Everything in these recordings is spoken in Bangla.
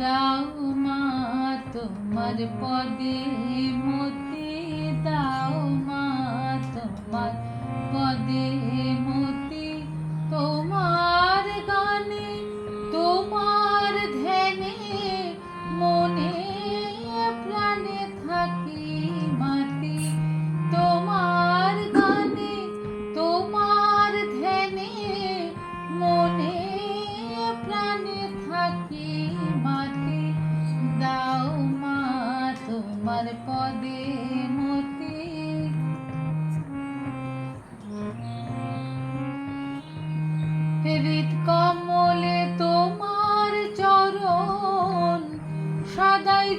দাও মা তোমার পদে মতি দাও মা তোমার পদে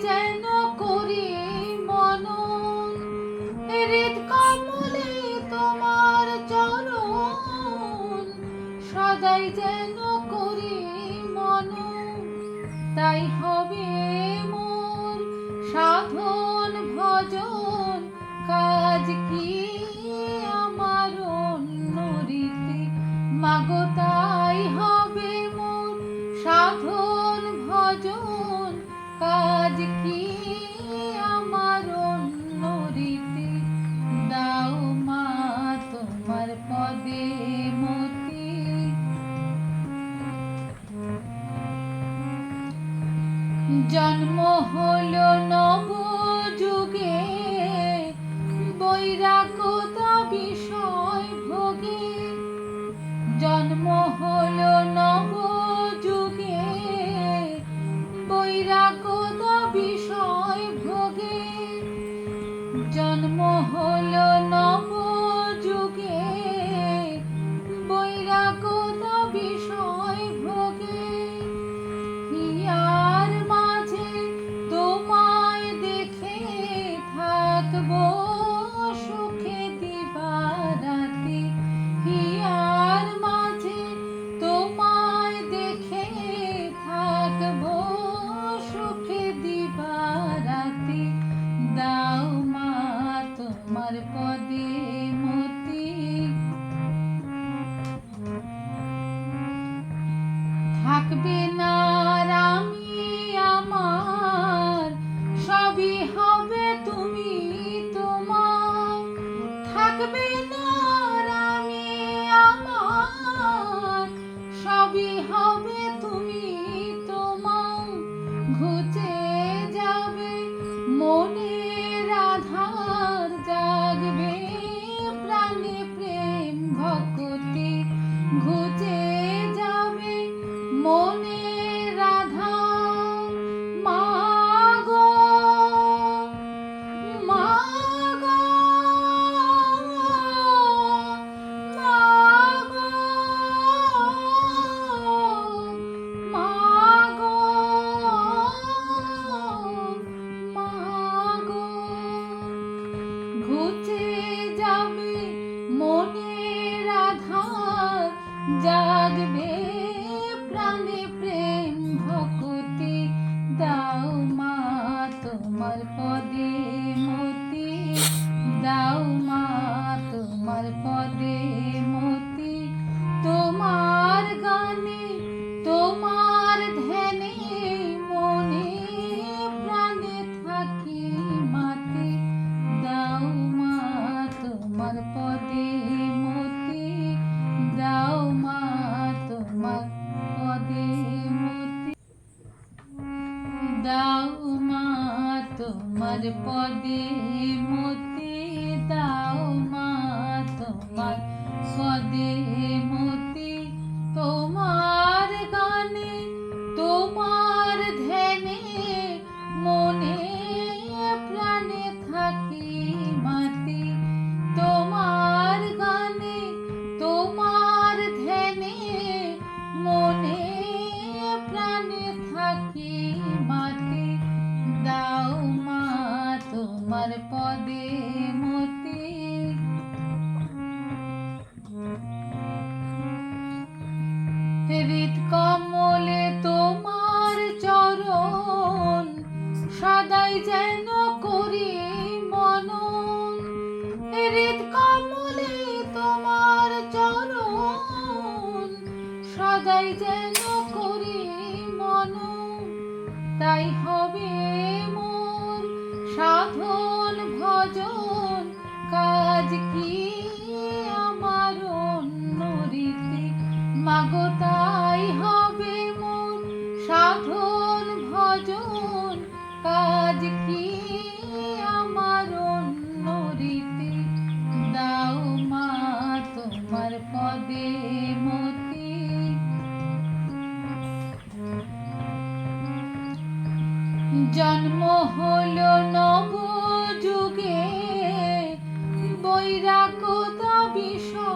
যেন করি তোমার চরণ, সদাই যেন করি মন তাই হবে মোর সাধন ভজন, কাজ কী মদে জন্ম হলো নব যুগে বৈরাগত could be জাগবে প্রাণে প্রেম ভক্তি। দাও মা তোমার পদে মতি। দাও মা তোমার পদে মতি। তোমার পদে মতি দাও মা তোমার সদাই যেন করি মন। তাই হবে মোর সাধন, ভজন। কাজ কি আমার অন্য রীতি মাগো, তাই হবে মোর সাধন, ভজন। কাজ কি আমার অন্য রীতি দাও মা তোমার পদে। জন্ম হলো নব যুগে বৈরাগ্যতা বিষয়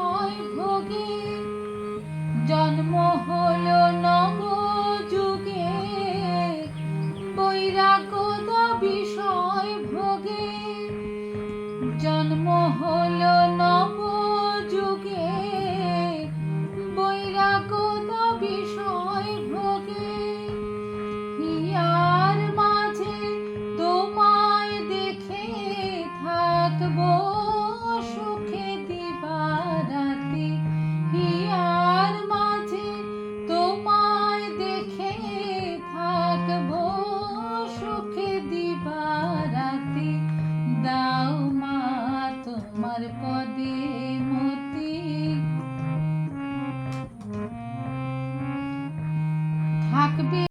দিবারাতি দাও মা তোমার পদে